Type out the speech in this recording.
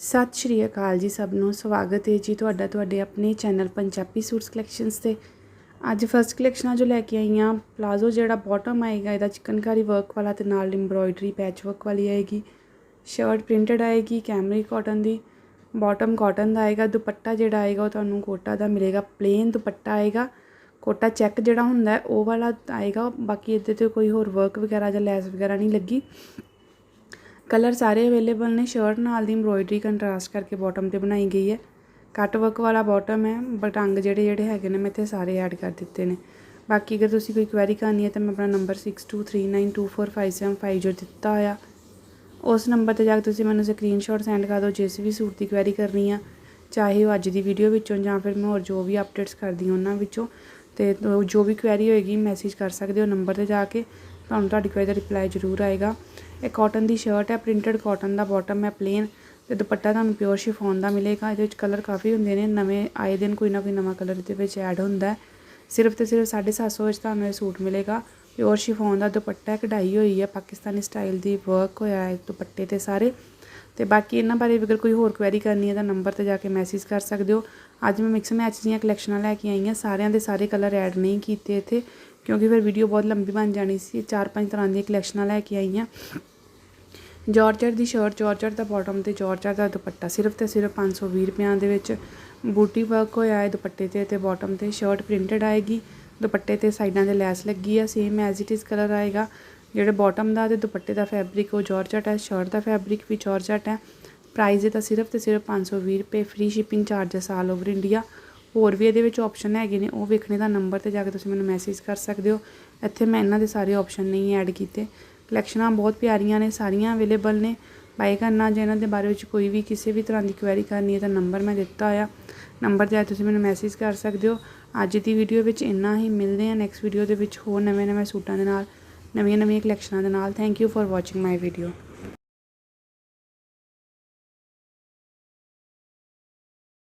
ਸਤਿ ਸ਼੍ਰੀ ਅਕਾਲ ਜੀ ਸਭ ਨੂੰ, ਸਵਾਗਤ ਹੈ ਜੀ ਤੁਹਾਡਾ, ਤੁਹਾਡੇ ਆਪਣੇ ਚੈਨਲ ਪੰਜਾਬੀ ਸੂਟਸ ਕਲੈਕਸ਼ਨਸ ਤੇ। ਅੱਜ ਫਰਸਟ ਕਲੈਕਸ਼ਨਾਂ ਜੋ ਲੈ ਕੇ ਆਈ ਹਾਂ ਪਲਾਜ਼ੋ ਜਿਹੜਾ ਬਾਟਮ ਆਏਗਾ, ਇਹਦਾ ਚਿਕਨਕਾਰੀ ਵਰਕ ਵਾਲਾ ਤੇ ਨਾਲ ਐਮਬ੍ਰੋਇਡਰੀ ਪੈਚ ਵਰਕ ਵਾਲੀ ਆਏਗੀ। ਸ਼ਰਟ ਪ੍ਰਿੰਟਡ ਆਏਗੀ ਕੈਮਰੀ ਕਾਟਨ ਦੀ। ਬਾਟਮ ਕਾਟਨ ਦਾ ਆਏਗਾ, ਦੁਪੱਟਾ ਜਿਹੜਾ ਆਏਗਾ, ਉਹ ਤੁਹਾਨੂੰ ਕੋਟਾ ਦਾ ਮਿਲੇਗਾ ਪਲੇਨ ਦੁਪੱਟਾ ਆਏਗਾ। ਕੋਟਾ ਚੈੱਕ ਜਿਹੜਾ ਹੁੰਦਾ ਉਹ ਵਾਲਾ ਆਏਗਾ, ਬਾਕੀ ਇਹਦੇ ਤੇ ਕੋਈ ਹੋਰ ਵਰਕ ਵਗੈਰਾ ਜਾਂ ਲੈਸ ਵਗੈਰਾ ਨਹੀਂ ਲੱਗੀ। ਕਲਰ ਸਾਰੇ ਅਵੇਲੇਬਲ ਨੇ, ਸ਼ਰਟ ਨਾਲ ਦੀ ਐਮਬ੍ਰੋਇਡਰੀ ਕੰਟਰਾਸਟ ਕਰਕੇ ਬਾਟਮ ਤੇ ਬਣਾਈ ਗਈ ਹੈ। ਕੱਟ ਵਰਕ ਵਾਲਾ ਬਾਟਮ ਹੈ ਬਟ ਅੰਗ ਜਿਹੜੇ ਜਿਹੜੇ ਹੈਗੇ ਨੇ, ਮੈਂ ਇੱਥੇ ਸਾਰੇ ਐਡ ਕਰ ਦਿੱਤੇ ਨੇ। ਬਾਕੀ ਅਗਰ ਤੁਸੀਂ ਕੋਈ ਕੁਐਰੀ ਕਰਨੀ ਹੈ, ਤਾਂ ਮੈਂ ਆਪਣਾ ਨੰਬਰ 6239245750 ਜੋ ਦਿੱਤਾ ਹੋਇਆ, ਉਸ ਨੰਬਰ ਤੇ ਜਾ ਕੇ ਤੁਸੀਂ ਮੈਨੂੰ ਸਕਰੀਨਸ਼ਾਟ ਸੈਂਡ ਕਰ ਦਿਓ, ਜਿਸ ਵੀ ਸੂਟ ਦੀ ਕੁਐਰੀ ਕਰਨੀ ਆ, ਚਾਹੇ ਉਹ ਅੱਜ ਦੀ ਵੀਡੀਓ ਵਿੱਚੋਂ ਜਾਂ ਫਿਰ ਮੈਂ ਹੋਰ ਜੋ ਵੀ ਅਪਡੇਟਸ ਕਰਦੀ ਹਾਂ ਉਹਨਾਂ ਵਿੱਚੋਂ, ਤੇ ਜੋ ਵੀ ਕੁਐਰੀ ਹੋਏਗੀ ਮੈਸੇਜ ਕਰ ਸਕਦੇ ਹੋ ਨੰਬਰ ਤੇ ਜਾ ਕੇ। ਤੁਹਾਨੂੰ ਤੁਹਾਡੀ ਕੁਐਰੀ ਦਾ ਰਿਪਲਾਈ ਜ਼ਰੂਰ ਆਏਗਾ। ਇਹ ਕਾਟਨ ਦੀ ਸ਼ਰਟ ਹੈ ਪ੍ਰਿੰਟਡ ਕਾਟਨ ਦਾ ਬਾਟਮ ਹੈ ਪਲੇਨ ਤੇ ਦੁਪੱਟਾ ਤੁਹਾਨੂੰ ਪਿਓਰ ਸ਼ਿਫੋਨ ਦਾ ਮਿਲੇਗਾ। ਇਹਦੇ ਵਿੱਚ ਕਲਰ ਕਾਫੀ ਹੁੰਦੇ ਨੇ, ਨਵੇਂ ਆਏ ਦਿਨ ਕੋਈ ਨਾ ਕੋਈ ਨਵਾਂ ਕਲਰ ਇਹਦੇ ਵਿੱਚ ਐਡ ਹੁੰਦਾ ਹੈ। ਸਿਰਫ ਤੇ ਸਿਰਫ 750 ਵਿੱਚ ਤੁਹਾਨੂੰ ਇਹ ਸੂਟ ਮਿਲੇਗਾ। ਪਿਓਰ ਸ਼ਿਫੋਨ ਦਾ ਦੁਪੱਟਾ ਕਢਾਈ ਹੋਈ ਹੈ, ਪਾਕਿਸਤਾਨੀ ਸਟਾਈਲ ਦੀ ਵਰਕ ਹੋਇਆ ਹੈ ਦੁਪੱਟੇ ਤੇ ਸਾਰੇ। ਤੇ ਬਾਕੀ ਇਹਨਾਂ ਬਾਰੇ ਵੀ ਅਗਰ ਕੋਈ ਹੋਰ ਕੁਐਰੀ ਕਰਨੀ ਹੈ ਤਾਂ ਨੰਬਰ ਤੇ ਜਾ ਕੇ ਮੈਸੇਜ ਕਰ ਸਕਦੇ ਹੋ। ਅੱਜ ਮੈਂ ਮਿਕਸ ਮੈਚ ਦੀਆਂ ਕਲੈਕਸ਼ਨਾਂ ਲੈ ਕੇ ਆਈ ਹਾਂ। ਸਾਰਿਆਂ ਦੇ ਸਾਰੇ ਕਲਰ ਐਡ ਨਹੀਂ ਕੀਤੇ ਇੱਥੇ, ਕਿਉਂਕਿ ਫਿਰ ਵੀਡੀਓ ਬਹੁਤ ਲੰਬੀ ਬਣ ਜਾਣੀ ਸੀ। ਚਾਰ ਪੰਜ ਤਰ੍ਹਾਂ ਦੀਆਂ ਕਲੈਕਸ਼ਨਾਂ ਲੈ ਕੇ ਆਈ ਹਾਂ। ਜਾਰਜਟ ਦੀ ਸ਼ਰਟ ਜਾਰਜਟ ਦਾ ਬਾਟਮ ਤੇ ਜਾਰਜਟ ਦਾ ਦੁਪੱਟਾ, ਸਿਰਫ ਤੇ ਸਿਰਫ 520 ਰੁਪਿਆਂ ਦੇ ਵਿੱਚ ਬੂਟੀ ਵਰਕ ਹੋਇਆ ਹੈ ਦੁਪੱਟੇ ਤੇ ਤੇ ਬਾਟਮ ਤੇ ਸ਼ਰਟ ਪ੍ਰਿੰਟਡ ਆਏਗੀ। ਦੁਪੱਟੇ ਤੇ ਸਾਈਡਾਂ ਤੇ ਲੈਸ ਲੱਗੀ ਆ same as it is colour ਆਏਗਾ। ਜਿਹੜੇ ਬਾਟਮ ਦਾ ਤੇ ਦੁਪੱਟੇ ਦਾ ਫੈਬਰਿਕ ਉਹ ਜਾਰਜਟ ਹੈ ਸ਼ਰਟ ਦਾ ਫੈਬਰਿਕ ਵੀ ਜਾਰਜਟ ਹੈ। ਪ੍ਰਾਈਸ ਇਹਦਾ ਸਿਰਫ ਤੇ ਸਿਰਫ 520 ਰੁਪਏ free shipping charges all over India ਹੋਰ ਵੀ ਇਹਦੇ ਵਿੱਚ ਆਪਸ਼ਨ ਹੈਗੇ ਨੇ, ਉਹ ਵੇਖਣੇ ਦਾ ਨੰਬਰ ਤੇ ਜਾ ਕੇ ਤੁਸੀਂ ਮੈਨੂੰ ਮੈਸੇਜ ਕਰ ਸਕਦੇ ਹੋ। ਇੱਥੇ ਮੈਂ ਇਹਨਾਂ ਦੇ ਸਾਰੇ ਆਪਸ਼ਨ ਨਹੀਂ ਐਡ ਕੀਤੇ। ਕਲੈਕਸ਼ਨਾਂ ਬਹੁਤ ਪਿਆਰੀਆਂ ਨੇ, ਸਾਰੀਆਂ ਅਵੇਲੇਬਲ ਨੇ। ਬਾਈ ਕਰਨਾ, ਜੇ ਇਹਨਾਂ ਦੇ ਬਾਰੇ ਵਿੱਚ ਕੋਈ ਵੀ ਕਿਸੇ ਵੀ ਤਰ੍ਹਾਂ ਦੀ ਕੁਐਰੀ ਕਰਨੀ ਹੈ ਤਾਂ ਨੰਬਰ ਮੈਂ ਦਿੱਤਾ ਹੋਇਆ। ਨੰਬਰ ਤੇ ਤੁਸੀਂ ਮੈਨੂੰ ਮੈਸੇਜ ਕਰ ਸਕਦੇ ਹੋ। ਅੱਜ ਦੀ ਵੀਡੀਓ ਵਿੱਚ ਇੰਨਾ ਹੀ, ਮਿਲਦੇ ਹਾਂ ਨੈਕਸਟ ਵੀਡੀਓ ਦੇ ਵਿੱਚ ਹੋਰ ਨਵੇਂ ਨਵੇਂ ਸੂਟਾਂ ਦੇ ਨਾਲ। ਨਵੀਆਂ ਨਵੀਆਂ ਕਲੈਕਸ਼ਨਾਂ ਦੇ ਨਾਲ thank you for watching my video